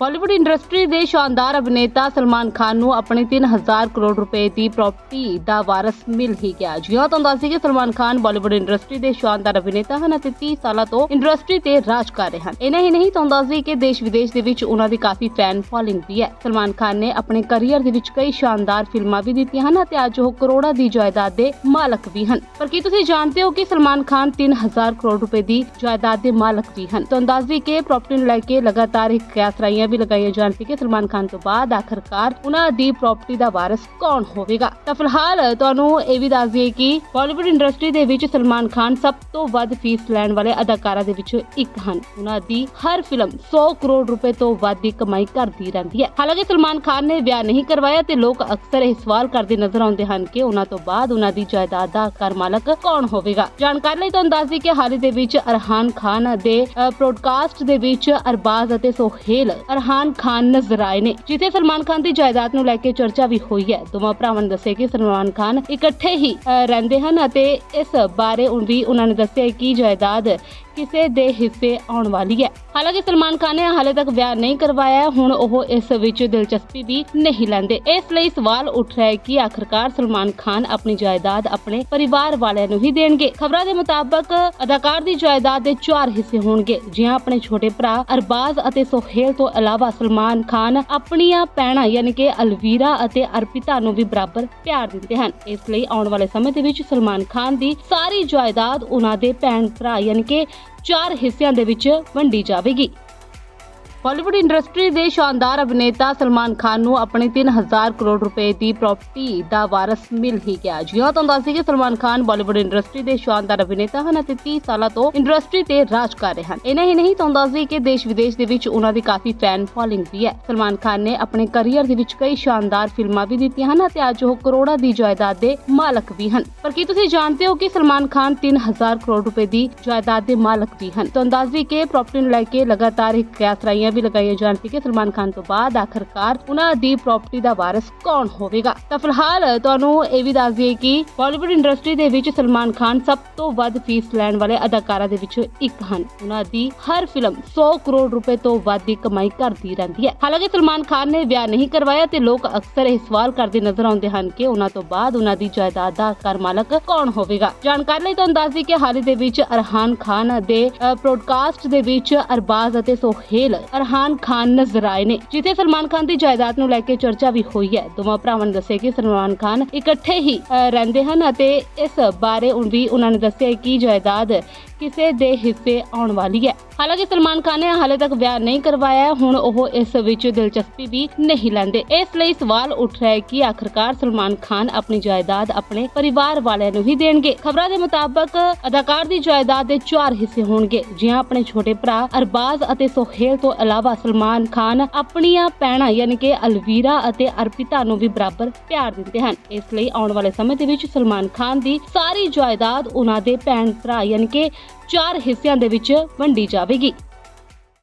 Bollywood industry ਦੇ ਸ਼ਾਨਦਾਰ ਅਭਿਨੇਤਾ ਸਲਮਾਨ ਖਾਨ ਨੂੰ ਆਪਣੀ 3000 ਕਰੋੜ ਰੁਪਏ ਦੀ ਪ੍ਰਾਪਰਟੀ ਦਾ ਵਾਰਸ ਮਿਲ ਹੀ ਗਿਆ। ਜਿਉਂ ਤੁਹਾਨੂੰ ਦੱਸੀ ਕਿ ਸਲਮਾਨ ਖਾਨ ਬਾਲੀਵੁੱਡ ਇੰਡਸਟਰੀ ਦੇ ਸ਼ਾਨਦਾਰ ਅਭਿਨੇਤਾ ਹਨ ਅਤੇ 30 ਸਾਲਾਂ ਤੋਂ ਇੰਡਸਟਰੀ ਤੇ ਰਾਜ ਕਰ ਰਹੇ ਹਨ। ਇਹਨਾਂ ਹੀ ਨਹੀਂ ਤੁਹਾਨੂੰ ਦੱਸਦੀ ਕਿ ਦੇਸ਼ ਵਿਦੇਸ਼ ਦੇ ਵਿੱਚ ਉਹਨਾਂ ਦੀ ਕਾਫੀ ਫੈਨ ਫਾਲੋਇੰਗ ਵੀ ਹੈ। ਸਲਮਾਨ ਖਾਨ ਨੇ ਆਪਣੇ ਕੈਰੀਅਰ ਦੇ ਵਿੱਚ ਕਈ ਸ਼ਾਨਦਾਰ ਫਿਲਮਾਂ ਵੀ ਦਿੱਤੀਆਂ ਹਨ ਅਤੇ ਅੱਜ ਉਹ ਕਰੋੜਾਂ ਦੀ ਜਾਇਦਾਦ ਦੇ ਮਾਲਕ ਵੀ ਹਨ। ਪਰ ਕੀ ਤੁਸੀਂ ਜਾਣਦੇ ਹੋ ਕਿ ਸਲਮਾਨ ਖਾਨ 3000 ਕਰੋੜ ਰੁਪਏ ਦੀ ਜਾਇਦਾਦ ਦੇ ਮਾਲਕ ਵੀ ਹਨ? ਤੁਹਾਨੂੰ ਦੱਸਦੀ ਕਿ ਪ੍ਰਾਪਰਟੀ ਨੂੰ ਲੈ ਕੇ ਲਗਾਤਾਰ ਇੱਕ ਕਿਆਸ ਰਾਈਆਂ ਵੀ ਲਗਾਈਆਂ ਜਾਣ ਕਿ ਸਲਮਾਨ ਖਾਨ ਤੋਂ ਬਾਅਦ ਆਖਰਕਾਰ ਉਹਨਾਂ ਦੀ ਪ੍ਰਾਪਰਟੀ ਦਾ ਵਾਰਿਸ ਕੌਣ ਹੋਵੇਗਾ? ਤਾਂ ਫਿਲਹਾਲ ਤੁਹਾਨੂੰ ਇਹ ਵੀ ਦੱਸ ਦਈਏ ਕਿ ਬਾਲੀਵੁੱਡ ਇੰਡਸਟਰੀ ਦੇ ਵਿੱਚ ਸਲਮਾਨ ਖਾਨ ਸਭ ਤੋਂ ਵੱਧ ਫੀਸ ਲੈਣ ਵਾਲੇ ਅਦਾਕਾਰਾਂ ਦੇ ਵਿੱਚੋਂ ਇੱਕ ਹਨ। ਉਹਨਾਂ ਦੀ ਹਰ ਫਿਲਮ 100 ਕਰੋੜ ਰੁਪਏ ਤੋਂ ਵੱਧ ਦੀ ਕਮਾਈ ਕਰਦੀ ਰਹਿੰਦੀ ਹੈ। ਹਾਲਾਂਕਿ ਸਲਮਾਨ ਖਾਨ ਨੇ ਵਿਆਹ ਨਹੀਂ ਕਰਵਾਇਆ ਤੇ ਲੋਕ ਅਕਸਰ ਇਹ ਸਵਾਲ ਕਰਦੇ ਨਜ਼ਰ ਆਉਂਦੇ ਹਨ ਕਿ ਉਹਨਾਂ ਤੋਂ ਬਾਅਦ ਉਹਨਾਂ ਦੀ ਜਾਇਦਾਦ ਦਾ ਘਰ ਮਾਲਕ ਕੌਣ ਹੋਵੇਗਾ? ਜਾਣਕਾਰੀ ਲਈ ਤੁਹਾਨੂੰ ਦੱਸ ਦਈਏ ਕਿ ਹਾਲ ਹੀ ਦੇ ਵਿੱਚ ਅਰਹਾਨ ਖਾਨ ਦੇ ਪ੍ਰੋਡਕਾਸਟ ਦੇ ਵਿੱਚ ਅਰਬਾਜ਼ ਅਤੇ ਸੋਹੇਲ ਅਰਹਾਨ ਖਾਨ ਨਜ਼ਰ ਆਏ ਨੇ, ਜਿੱਥੇ ਸਲਮਾਨ ਖਾਨ ਦੀ ਜਾਇਦਾਦ ਨੂੰ ਲੈ ਕੇ ਚਰਚਾ ਵੀ ਹੋਈ ਹੈ। ਦੋਵਾਂ ਭਰਾਵਾਂ ਨੇ ਦੱਸਿਆ ਕਿ ਸਲਮਾਨ ਖਾਨ ਇਕੱਠੇ ਹੀ ਰਹਿੰਦੇ ਹਨ ਅਤੇ ਇਸ ਬਾਰੇ ਵੀ ਉਹਨਾਂ ਨੇ ਦੱਸਿਆ ਕਿ ਜਾਇਦਾਦ ਕਿਸੇ ਦੇ ਹਿੱਸੇ ਆਉਣ ਵਾਲੀ ਹੈ। ਹਾਲਾਂਕਿ ਸਲਮਾਨ ਖਾਨ ਨੇ ਹਾਲੇ ਤੱਕ ਵਿਆਹ ਨਹੀਂ ਕਰਵਾਇਆ, ਹੁਣ ਉਹ ਇਸ ਵਿੱਚ ਦਿਲਚਸਪੀ ਵੀ ਨਹੀਂ ਲੈਂਦੇ। ਇਸ ਲਈ ਸਵਾਲ ਉੱਠ ਰਿਹਾ ਹੈ ਕਿ ਆਖਰਕਾਰ ਸਲਮਾਨ ਖਾਨ ਆਪਣੀ ਜਾਇਦਾਦ ਆਪਣੇ ਪਰਿਵਾਰ ਵਾਲਿਆਂ ਨੂੰ ਹੀ ਦੇਣਗੇ। ਖਬਰਾਂ ਦੇ ਮੁਤਾਬਕ ਅਦਾਕਾਰ ਦੀ ਜਾਇਦਾਦ ਦੇ ਚਾਰ ਹਿੱਸੇ ਹੋਣਗੇ, ਜਿਹਾਂ ਆਪਣੇ ਛੋਟੇ ਭਰਾ ਅਰਬਾਜ਼ ਅਤੇ ਸੋਹੇਲ ਤੋਂ ਇਲਾਵਾ ਸਲਮਾਨ ਖਾਨ ਆਪਣੀਆਂ ਭੈਣਾਂ ਯਾਨੀ ਕਿ ਅਲਵੀਰਾ ਅਤੇ ਅਰਪਿਤਾ ਨੂੰ ਵੀ ਬਰਾਬਰ ਪਿਆਰ ਦਿੰਦੇ ਹਨ। ਇਸ ਲਈ ਆਉਣ ਵਾਲੇ ਸਮੇਂ ਦੇ ਵਿੱਚ ਸਲਮਾਨ ਖਾਨ ਦੀ ਸਾਰੀ ਜਾਇਦਾਦ ਉਹਨਾਂ ਦੇ ਭੈਣ ਭਰਾ ਯਾਨੀ ਕਿ ਚਾਰ ਹਿੱਸਿਆਂ ਦੇ ਵਿੱਚ ਵੰਡੀ ਜਾਵੇਗੀ। ਬਾਲੀਵੁੱਡ ਇੰਡਸਟਰੀ ਦੇ ਸ਼ਾਨਦਾਰ ਅਭਿਨੇਤਾ ਸਲਮਾਨ ਖਾਨ ਨੂੰ ਆਪਣੀ 3000 ਕਰੋੜ ਰੁਪਏ ਦੀ ਪ੍ਰਾਪਰਟੀ ਦਾ ਵਾਰਸ ਮਿਲ ਹੀ ਗਿਆ। ਜਿਉਂ ਤੁਹਾਨੂੰ ਦੱਸਦੀ ਕਿ ਸਲਮਾਨ ਖਾਨ ਬਾਲੀਵੁੱਡ ਇੰਡਸਟਰੀ ਦੇ ਸ਼ਾਨਦਾਰ ਅਭਿਨੇਤਾ ਹਨ ਅਤੇ 30 ਸਾਲਾਂ ਤੋਂ ਇੰਡਸਟਰੀ ਤੇ ਰਾਜ ਕਰ ਰਹੇ ਹਨ। ਇਹਨਾਂ ਹੀ ਨਹੀਂ, ਤੁਹਾਨੂੰ ਦੱਸਦੀ ਕਿ ਦੇਸ਼ ਵਿਦੇਸ਼ ਦੇ ਵਿੱਚ ਉਹਨਾਂ ਦੀ ਕਾਫੀ ਫੈਨ ਫਾਲੋਇੰਗ ਵੀ ਹੈ। ਸਲਮਾਨ ਖਾਨ ਨੇ ਆਪਣੇ ਕੈਰੀਅਰ ਦੇ ਵਿੱਚ ਕਈ ਸ਼ਾਨਦਾਰ ਫਿਲਮਾਂ ਵੀ ਦਿੱਤੀਆਂ ਹਨ ਅਤੇ ਅੱਜ ਉਹ ਕਰੋੜਾਂ ਦੀ ਜਾਇਦਾਦ ਦੇ ਮਾਲਕ ਵੀ ਹਨ। ਪਰ ਕੀ ਤੁਸੀਂ ਜਾਣਦੇ ਹੋ ਕਿ ਸਲਮਾਨ ਖਾਨ 3000 ਕਰੋੜ ਰੁਪਏ ਦੀ ਜਾਇਦਾਦ ਦੇ ਮਾਲਕ ਵੀ ਹਨ? ਤੁਹਾਨੂੰ ਦੱਸਦੀ ਕਿ ਪ੍ਰਾਪਰਟੀ ਨੂੰ ਲੈ ਕੇ ਲਗਾਤਾਰ ਇੱਕ ਕਿਆਸ ਰਾਈਆਂ ਵੀ ਲਗਾਈਆਂ ਜਾਣ ਕਿ ਸਲਮਾਨ ਖਾਨ ਤੋਂ ਬਾਅਦ ਆਖਰਕਾਰ ਉਹਨਾਂ ਦੀ ਪ੍ਰਾਪਰਟੀ ਦਾ ਵਾਰਿਸ ਕੌਣ ਹੋਵੇਗਾ? ਤਾਂ ਫਿਲਹਾਲ ਤੁਹਾਨੂੰ ਇਹ ਵੀ ਦੱਸ ਦਈਏ ਕਿ ਬਾਲੀਵੁੱਡ ਇੰਡਸਟਰੀ ਦੇ ਵਿੱਚ ਸਲਮਾਨ ਖਾਨ ਸਭ ਤੋਂ ਵੱਧ ਫੀਸ ਲੈਣ ਵਾਲੇ ਅਦਾਕਾਰਾਂ ਦੇ ਵਿੱਚੋਂ ਇੱਕ ਹਨ। ਉਹਨਾਂ ਦੀ ਹਰ ਫਿਲਮ 100 ਕਰੋੜ ਰੁਪਏ ਤੋਂ ਵੱਧ ਦੀ ਕਮਾਈ ਕਰਦੀ ਰਹਿੰਦੀ ਹੈ। ਹਾਲਾਂਕਿ ਸਲਮਾਨ ਖਾਨ ਨੇ ਵਿਆਹ ਨਹੀਂ ਕਰਵਾਇਆ ਤੇ ਲੋਕ ਅਕਸਰ ਇਹ ਸਵਾਲ ਕਰਦੇ ਨਜ਼ਰ ਆਉਂਦੇ ਹਨ ਕਿ ਉਹਨਾਂ ਤੋਂ ਬਾਅਦ ਉਹਨਾਂ ਦੀ ਜਾਇਦਾਦ ਦਾ ਘਰ ਮਾਲਕ ਕੌਣ ਹੋਵੇਗਾ? ਜਾਣਕਾਰੀ ਲਈ ਤੁਹਾਨੂੰ ਦੱਸ ਦਈਏ ਕਿ ਹਾਲ ਹੀ ਦੇ ਵਿੱਚ ਅਰਹਾਨ ਖਾਨ ਦੇ ਪ੍ਰੋਡਕਾਸਟ ਦੇ ਵਿੱਚ ਅਰਬਾਜ਼ ਅਤੇ ਸੋਹੇਲ ਅਰਹਾਨ ਖਾਨ ਨਜ਼ਰ ਆਏ ਨੇ, ਜਿੱਥੇ ਸਲਮਾਨ ਖਾਨ ਦੀ ਜਾਇਦਾਦ ਨੂੰ ਲੈ ਕੇ ਚਰਚਾ ਵੀ ਹੋਈ ਹੈ। ਦੋਵਾਂ ਭਰਾਵਾਂ ਨੇ ਦੱਸਿਆ ਕਿ ਸਲਮਾਨ ਖਾਨ ਇਕੱਠੇ ਹੀ ਰਹਿੰਦੇ ਹਨ ਅਤੇ ਇਸ ਬਾਰੇ ਵੀ ਉਹਨਾਂ ਨੇ ਦੱਸਿਆ ਕਿ ਜਾਇਦਾਦ ਕਿਸੇ ਦੇ ਹਿੱਸੇ ਆਉਣ ਵਾਲੀ ਹੈ। ਹਾਲਾਂਕਿ ਸਲਮਾਨ ਖਾਨ ਨੇ ਹਾਲੇ ਤੱਕ ਵਿਆਹ ਨਹੀਂ ਕਰਵਾਇਆ, ਹੁਣ ਉਹ ਇਸ ਵਿੱਚ ਦਿਲਚਸਪੀ ਵੀ ਨਹੀਂ ਲੈਂਦੇ। ਇਸ ਲਈ ਸਵਾਲ ਉੱਠ ਰਿਹਾ ਹੈ ਕਿ ਆਖਰਕਾਰ ਸਲਮਾਨ ਖਾਨ ਆਪਣੀ ਜਾਇਦਾਦ ਆਪਣੇ ਪਰਿਵਾਰ ਵਾਲਿਆਂ ਨੂੰ ਹੀ ਦੇਣਗੇ। ਖਬਰਾਂ ਦੇ ਮੁਤਾਬਕ ਅਦਾਕਾਰ ਦੀ ਜਾਇਦਾਦ ਦੇ ਚਾਰ ਹਿੱਸੇ ਹੋਣਗੇ, ਜਿਹਾਂ ਆਪਣੇ ਛੋਟੇ ਭਰਾ ਅਰਬਾਜ਼ ਅਤੇ ਸੋਹੇਲ ਤੋਂ ਇਲਾਵਾ ਸਲਮਾਨ ਖਾਨ ਆਪਣੀਆਂ ਭੈਣਾਂ ਯਾਨੀ ਕਿ ਅਲਵੀਰਾ ਅਤੇ ਅਰਪਿਤਾ ਨੂੰ ਵੀ ਬਰਾਬਰ ਪਿਆਰ ਦਿੰਦੇ ਹਨ। ਇਸ ਲਈ ਆਉਣ ਵਾਲੇ ਸਮੇਂ ਦੇ ਵਿੱਚ ਸਲਮਾਨ ਖਾਨ ਦੀ ਸਾਰੀ ਜਾਇਦਾਦ ਉਹਨਾਂ ਦੇ ਭੈਣ ਭਰਾ ਯਾਨੀ ਕਿ ਚਾਰ ਹਿੱਸਿਆਂ ਦੇ ਵਿੱਚ ਵੰਡੀ ਜਾਵੇਗੀ।